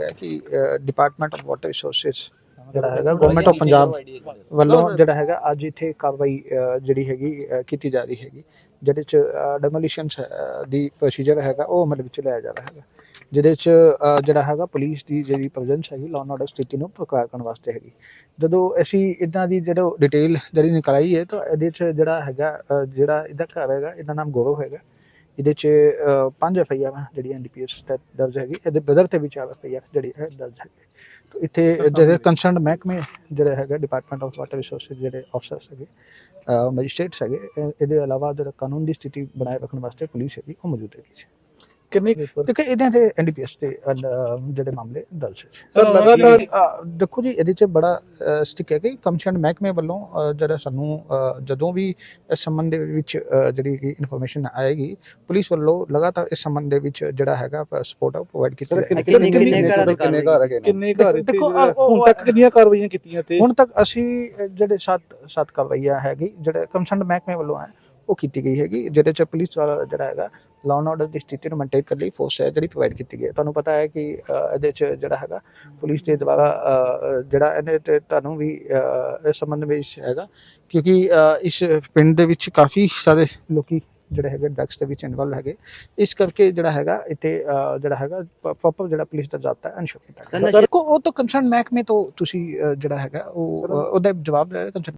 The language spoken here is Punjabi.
ਹੈ ਕਿ ਡਿਪਾਰਟਮੈਂਟ ਆਫ ਵਾਟਰ ਰਿਸੋਰਸਸ ਜਿਹੜਾ ਹੈਗਾ ਗਵਰਨਮੈਂਟ ਆਫ ਪੰਜਾਬ ਵੱਲੋਂ ਜਿਹੜਾ ਹੈਗਾ ਅੱਜ ਇੱਥੇ ਕਾਰਵਾਈ ਜਿਹੜੀ ਹੈਗੀ ਕੀਤੀ ਜਾ ਰਹੀ ਹੈਗੀ ਜਿਹਦੇ ਚ ਡੈਮੋਲੀਸ਼ਨ ਦੀ ਪ੍ਰੋਸੀਜਰ ਹੈਗਾ ਉਹ ਅਮਲ ਵਿੱਚ ਲਿਆ ਜਾ ਰਿਹਾ ਹੈਗਾ। ਜਿਹਦੇ ਚ ਜਿਹੜਾ ਹੈਗਾ ਪੁਲਿਸ ਦੀ ਜਿਹੜੀ ਪ੍ਰੈਜ਼ੈਂਸ ਹੈਗੀ ਲਾਅ ਆਰਡਰ ਸਥਿਤੀ ਨੂੰ ਪ੍ਰਕਾਰ ਕਰਨ ਵਾਸਤੇ ਹੈਗੀ। ਜਦੋਂ ਅਸੀਂ ਇਦਾਂ ਦੀ ਜਿਹੜਾ ਡਿਟੇਲ ਜਿਹੜੀ ਨਿਕਲਾਈ ਹੈ ਤਾਂ ਇਹਦੇ ਚ ਜਿਹੜਾ ਹੈਗਾ ਜਿਹੜਾ ਇਹਦਾ ਘਰ ਹੈਗਾ ਇਹਦਾ ਨਾਮ ਗੌਰਵ ਹੈਗਾ। ਇਹਦੇ ਚ ਪੰਜ ਐਫ ਆਈ ਆਰ ਜਿਹੜੀ ਐਨਡੀਪੀਐਸ ਤਹਿਤ ਦਰਜ ਹੈਗੀ। ਇਹਦੇ ਬਦਲ ਤੇ ਵੀ ਚਾਰ ਐਫ ਆਈ ਆਰ ਜਿਹੜੀ ਹੈ ਦਰਜ ਹੈਗੀ। ਤੋ ਇੱਥੇ ਜਿਹੜੇ ਕੰਸਰਨਡ ਮਹਿਕਮੇ ਜਿਹੜੇ ਹੈਗਾ ਡਿਪਾਰਟਮੈਂਟ ਆਫ ਵਾਟਰ ਰਿਸੋਰਸਸ ਜਿਹੜੇ ਅਫਸਰਸ ਹੈਗੇ ਮੈਜਿਸਟ੍ਰੇਟਸ ਹੈਗੇ ਇਹ- ਇਹਦੇ ਇਲਾਵਾ ਜਿਹੜਾ ਕਾਨੂੰਨ ਦੀ ਸਥਿਤੀ ਬਣਾਏ ਰੱਖਣ ਵਾਸਤੇ ਪੁਲਿਸ ਹੈਗੀ ਉਹ ਮੌਜੂਦ ਹੈਗੀ ਜੀ ਕਿੰਨੀ ਦੇਖੋ ਇਹਦੇ ਤੇ ਐਨਡੀਪੀਐਸ ਤੇ ਜਿਹੜੇ ਮਾਮਲੇ ਦਰਜ ਹੈ। ਸਰ ਲਗਾਤਾਰ ਦੇਖੋ ਜੀ ਇਹਦੇ ਚ ਬੜਾ ਸਟਿਕ ਹੈ ਕਿ ਕਮਿਸ਼ਨ ਮਹਿਕਮੇ ਵੱਲੋਂ ਜਿਹੜਾ ਸਾਨੂੰ ਜਦੋਂ ਵੀ ਇਸ ਸੰਬੰਧ ਦੇ ਵਿੱਚ ਜਿਹੜੀ ਇਨਫੋਰਮੇਸ਼ਨ ਆਏਗੀ ਪੁਲਿਸ ਵੱਲੋਂ ਲਗਾਤਾਰ ਇਸ ਸੰਬੰਧ ਦੇ ਵਿੱਚ ਜਿਹੜਾ ਹੈਗਾ ਸਪੋਰਟ ਪ੍ਰੋਵਾਈਡ ਕੀਤਾ। ਕਿੰਨੇ ਕਿੰਨੇ ਘਰ ਕਿੰਨੇ ਘਰ ਹੈਗੇ ਕਿੰਨੇ ਘਰ ਦੇਖੋ, ਹੁਣ ਤੱਕ ਕਿੰਨੀਆਂ ਕਾਰਵਾਈਆਂ ਕੀਤੀਆਂ ਤੇ ਹੁਣ ਤੱਕ ਅਸੀਂ ਜਿਹੜੇ ਸੱਤ ਸੱਤ ਕਾਰਵਾਈਆਂ ਹੈਗੀ ਜਿਹੜੇ ਕਮਿਸ਼ਨ ਮਹਿਕਮੇ ਵੱਲੋਂ ਹੈ ਉਹ ਕੀਤੀ ਗਈ ਹੈਗੀ ਜਿਹਦੇ ਚ ਪੁਲਿਸ ਵਾਲਾ ਜਿਹੜਾ ਹੈਗਾ ਲਾਅ ਐਂਡ ਆਰਡਰ ਦੀ ਸਥਿਤੀ ਨੂੰ ਮੇਨਟੇਨ ਕਰਨ ਲਈ ਫੋਰਸ ਹੈ ਜਿਹੜੀ ਪ੍ਰੋਵਾਈਡ ਕੀਤੀ ਗਈ ਹੈ। ਤੁਹਾਨੂੰ ਪਤਾ ਹੈ ਕਿ ਇਹਦੇ ਚ ਜਿਹੜਾ ਹੈਗਾ ਪੁਲਿਸ ਦੇ ਦੁਆਰਾ ਜਿਹੜਾ ਇਹਨੇ ਤੇ ਤੁਹਾਨੂੰ ਵੀ ਇਸ ਸੰਬੰਧ ਵਿੱਚ ਹੈਗਾ ਕਿਉਂਕਿ ਇਸ ਪਿੰਡ ਦੇ ਵਿੱਚ ਕਾਫੀ ਸਾਰੇ ਲੋਕੀ ਜਿਹੜੇ ਹੈਗੇ ਡਰੱਗਸ ਦੇ ਵਿੱਚ ਇਨਵੋਲਵ ਹੈਗੇ। ਇਸ ਕਰਕੇ ਜਿਹੜਾ ਹੈਗਾ ਇੱਥੇ ਜਿਹੜਾ ਹੈਗਾ ਪ੍ਰੋਪਰ ਜਿਹੜਾ ਪੁਲਿਸ ਦਾ ਜਾਬਤਾ ਹੈ ਅਨਸ਼ੋਰ ਕੀਤਾ ਸਰ, ਦੇਖੋ ਉਹ ਤਾਂ ਕੰਸਰਨ ਮਹਿਕਮੇ ਤੋਂ ਤੁਸੀਂ ਜਿਹੜਾ ਹੈਗਾ ਉਹ ਉਹਦਾ ਜਵਾਬ ਦੇ ਕੰਸਰਨ